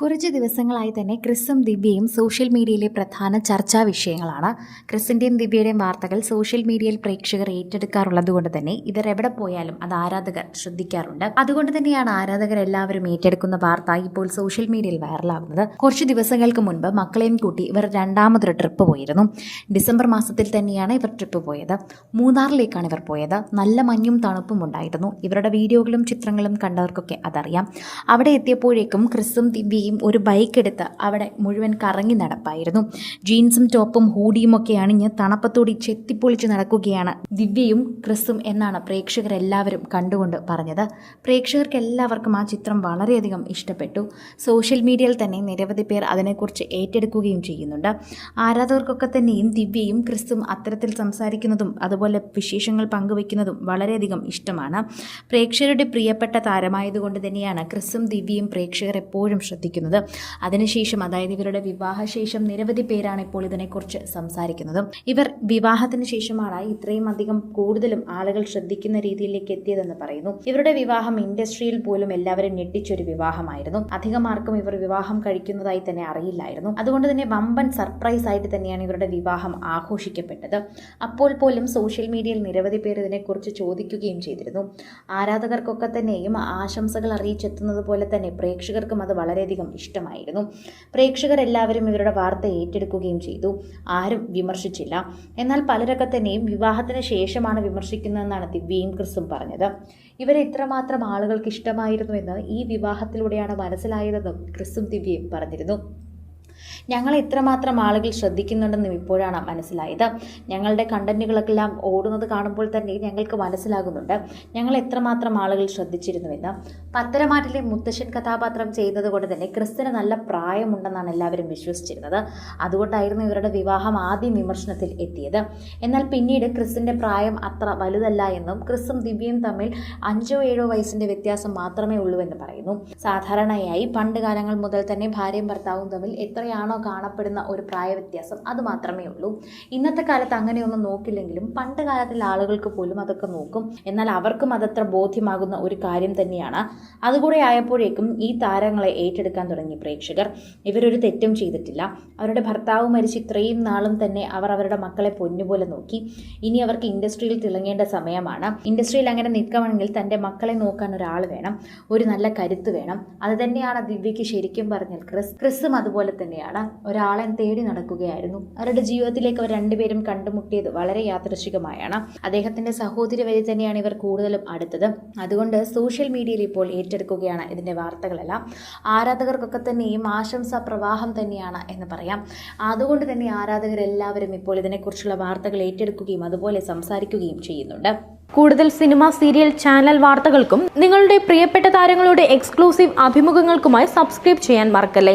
കുറച്ച് ദിവസങ്ങളായി തന്നെ ക്രിസും ദിവ്യയും സോഷ്യൽ മീഡിയയിലെ പ്രധാന ചർച്ചാ വിഷയങ്ങളാണ്. ക്രിസിന്റെയും ദിവ്യയുടെയും വാർത്തകൾ സോഷ്യൽ മീഡിയയിൽ പ്രേക്ഷകർ ഏറ്റെടുക്കാറുള്ളത് കൊണ്ട് തന്നെ ഇവർ എവിടെ പോയാലും അത് ആരാധകർ ശ്രദ്ധിക്കാറുണ്ട്. അതുകൊണ്ട് തന്നെയാണ് ആരാധകർ എല്ലാവരും ഏറ്റെടുക്കുന്ന വാർത്ത ഇപ്പോൾ സോഷ്യൽ മീഡിയയിൽ വൈറലാകുന്നത്. കുറച്ച് ദിവസങ്ങൾക്ക് മുൻപ് മക്കളെയും കൂട്ടി ഇവർ രണ്ടാമതൊരു ട്രിപ്പ് പോയിരുന്നു. ഡിസംബർ മാസത്തിൽ തന്നെയാണ് ഇവർ ട്രിപ്പ് പോയത്. മൂന്നാറിലേക്കാണ് ഇവർ പോയത്. നല്ല മഞ്ഞും തണുപ്പും ഉണ്ടായിരുന്നു. ഇവരുടെ വീഡിയോകളും ചിത്രങ്ങളും കണ്ടവർക്കൊക്കെ അതറിയാം. അവിടെ എത്തിയപ്പോഴേക്കും ക്രിസും ദിവ്യയും ഒരു ബൈക്ക് എടുത്ത് അവിടെ മുഴുവൻ കറങ്ങി നടപ്പായിരുന്നു. ജീൻസും ടോപ്പും ഹൂഡിയും ഒക്കെ അണിഞ്ഞ് തണുപ്പത്തോടി ചെത്തിപ്പൊളിച്ച് നടക്കുകയാണ് ദിവ്യയും ക്രിസും എന്നാണ് പ്രേക്ഷകരെല്ലാവരും കണ്ടുകൊണ്ട് പറഞ്ഞത്. പ്രേക്ഷകർക്ക് എല്ലാവർക്കും ആ ചിത്രം വളരെയധികം ഇഷ്ടപ്പെട്ടു. സോഷ്യൽ മീഡിയയിൽ തന്നെ നിരവധി പേർ അതിനെക്കുറിച്ച് ഏറ്റെടുക്കുകയും ചെയ്യുന്നുണ്ട്. ആരാധകർക്കൊക്കെ തന്നെയും ദിവ്യയും ക്രിസും അത്തരത്തിൽ സംസാരിക്കുന്നതും അതുപോലെ വിശേഷങ്ങൾ പങ്കുവയ്ക്കുന്നതും വളരെയധികം ഇഷ്ടമാണ്. പ്രേക്ഷകരുടെ പ്രിയപ്പെട്ട താരമായതുകൊണ്ട് തന്നെയാണ് ക്രിസും ദിവ്യയും പ്രേക്ഷകർ എപ്പോഴും ശ്രദ്ധിക്കുന്നത്. അതിനുശേഷം അതായത് ഇവരുടെ വിവാഹശേഷം നിരവധി പേരാണ് ഇപ്പോൾ ഇതിനെക്കുറിച്ച് സംസാരിക്കുന്നത്. ഇവർ വിവാഹത്തിന് ശേഷമാണ് ഇത്രയും അധികം കൂടുതലും ആളുകൾ ശ്രദ്ധിക്കുന്ന രീതിയിലേക്ക് എത്തിയതെന്ന് പറയുന്നു. ഇവരുടെ വിവാഹം ഇൻഡസ്ട്രിയിൽ പോലും എല്ലാവരും ഞെട്ടിച്ചൊരു വിവാഹമായിരുന്നു. അധികം ആർക്കും ഇവർ വിവാഹം കഴിക്കുന്നതായി തന്നെ അറിയില്ലായിരുന്നു. അതുകൊണ്ട് തന്നെ വമ്പൻ സർപ്രൈസ് ആയിട്ട് തന്നെയാണ് ഇവരുടെ വിവാഹം ആഘോഷിക്കപ്പെട്ടത്. അപ്പോൾ പോലും സോഷ്യൽ മീഡിയയിൽ നിരവധി പേർ ഇതിനെക്കുറിച്ച് ചോദിക്കുകയും ചെയ്തിരുന്നു. ആരാധകർക്കൊക്കെ തന്നെയും ആശംസകൾ അറിയിച്ചെത്തുന്നത് പോലെ തന്നെ പ്രേക്ഷകർക്കും അത് വളരെയധികം ഇഷ്ടമായിരുന്നു. പ്രേക്ഷകർ എല്ലാവരും ഇവരുടെ വാർത്ത ഏറ്റെടുക്കുകയും ചെയ്തു. ആരും വിമർശിച്ചില്ല. എന്നാൽ പലരൊക്കെ തന്നെയും വിവാഹത്തിന് ശേഷമാണ് വിമർശിക്കുന്നതെന്നാണ് ദിവ്യയും ക്രിസും പറഞ്ഞത്. ഇവരെ ഇത്രമാത്രം ആളുകൾക്ക് ഇഷ്ടമായിരുന്നു എന്ന് ഈ വിവാഹത്തിലൂടെയാണ് മനസ്സിലായതെന്നും ക്രിസും ദിവ്യയും പറഞ്ഞിരുന്നു. ഞങ്ങളെ ഇത്രമാത്രം ആളുകൾ ശ്രദ്ധിക്കുന്നുണ്ടെന്നും ഇപ്പോഴാണ് മനസ്സിലായത്. ഞങ്ങളുടെ കണ്ടന്റുകളെല്ലാം ഓടുന്നത് കാണുമ്പോൾ തന്നെ ഞങ്ങൾക്ക് മനസ്സിലാകുന്നുണ്ട്. ഞങ്ങൾ എത്രമാത്രം ആളുകൾ ശ്രദ്ധിച്ചിരുന്നുവെന്ന്. പത്തരമാറ്റിലെ മുത്തശ്ശൻ കഥാപാത്രം ചെയ്യുന്നത് കൊണ്ട് തന്നെ ക്രിസ്ത്യന് നല്ല പ്രായമുണ്ടെന്നാണ് എല്ലാവരും വിശ്വസിച്ചിരുന്നത്. അതുകൊണ്ടായിരുന്നു ഇവരുടെ വിവാഹം ആദ്യം വിമർശനത്തിൽ എത്തിയത്. എന്നാൽ പിന്നീട് ക്രിസ്തിന്റെ പ്രായം അത്ര വലുതല്ല എന്നും ക്രിസ്തും ദിവ്യയും തമ്മിൽ അഞ്ചോ ഏഴോ വയസ്സിന്റെ വ്യത്യാസം മാത്രമേ ഉള്ളൂ എന്ന് പറയുന്നു. സാധാരണയായി പണ്ട് കാലങ്ങൾ മുതൽ തന്നെ ഭാര്യയും ഭർത്താവും തമ്മിൽ എത്രയാണോ കാണപ്പെടുന്ന ഒരു പ്രായവ്യത്യാസം? അത് മാത്രമേ ഉള്ളൂ. ഇന്നത്തെ കാലത്ത് അങ്ങനെയൊന്നും നോക്കില്ലെങ്കിലും പണ്ട് കാലത്തിൽ ആളുകൾക്ക് പോലും അതൊക്കെ നോക്കും. എന്നാൽ അവർക്കും അതത്ര ബോധ്യമാകുന്ന ഒരു കാര്യം തന്നെയാണ്. അതുകൂടെ ആയപ്പോഴേക്കും ഈ താരങ്ങളെ ഏറ്റെടുക്കാൻ തുടങ്ങി പ്രേക്ഷകർ. ഇവരൊരു തെറ്റും ചെയ്തിട്ടില്ല. അവരുടെ ഭർത്താവ് മരിച്ച് ഇത്രയും നാളും തന്നെ അവർ അവരുടെ മക്കളെ പൊന്നുപോലെ നോക്കി. ഇനി അവർക്ക് ഇൻഡസ്ട്രിയിൽ തിളങ്ങേണ്ട സമയമാണ്. ഇൻഡസ്ട്രിയിൽ അങ്ങനെ നിൽക്കണമെങ്കിൽ തന്റെ മക്കളെ നോക്കാൻ ഒരാൾ വേണം. ഒരു നല്ല കരുത്ത് വേണം. അത് തന്നെയാണ് ദിവ്യയ്ക്ക് ശരിക്കും പറഞ്ഞാൽ ക്രിസ്. ക്രിസും അതുപോലെ തന്നെയാണ് ഒരാളെ തേടി നടക്കുകയായിരുന്നു. അവരുടെ ജീവിതത്തിലേക്ക് അവർ രണ്ടുപേരും കണ്ടുമുട്ടിയത് വളരെ യാദൃശികമായാണ്. അദ്ദേഹത്തിന്റെ സഹോദരി വഴി തന്നെയാണ് ഇവർ കൂടുതലും അടുത്തത്. അതുകൊണ്ട് സോഷ്യൽ മീഡിയയിൽ ഇപ്പോൾ ഏറ്റെടുക്കുകയാണ് ഇതിന്റെ വാർത്തകളെല്ലാം. ആരാധകർക്കൊക്കെ തന്നെയും ആശംസാ പ്രവാഹം തന്നെയാണ് എന്ന് പറയാം. അതുകൊണ്ട് തന്നെ ആരാധകരെല്ലാവരും ഇപ്പോൾ ഇതിനെക്കുറിച്ചുള്ള വാർത്തകൾ ഏറ്റെടുക്കുകയും അതുപോലെ സംസാരിക്കുകയും ചെയ്യുന്നുണ്ട്. കൂടുതൽ സിനിമ സീരിയൽ ചാനൽ വാർത്തകൾക്കും നിങ്ങളുടെ പ്രിയപ്പെട്ട താരങ്ങളുടെ എക്സ്ക്ലൂസീവ് അഭിമുഖങ്ങൾക്കുമായി സബ്സ്ക്രൈബ് ചെയ്യാൻ മറക്കല്ലേ?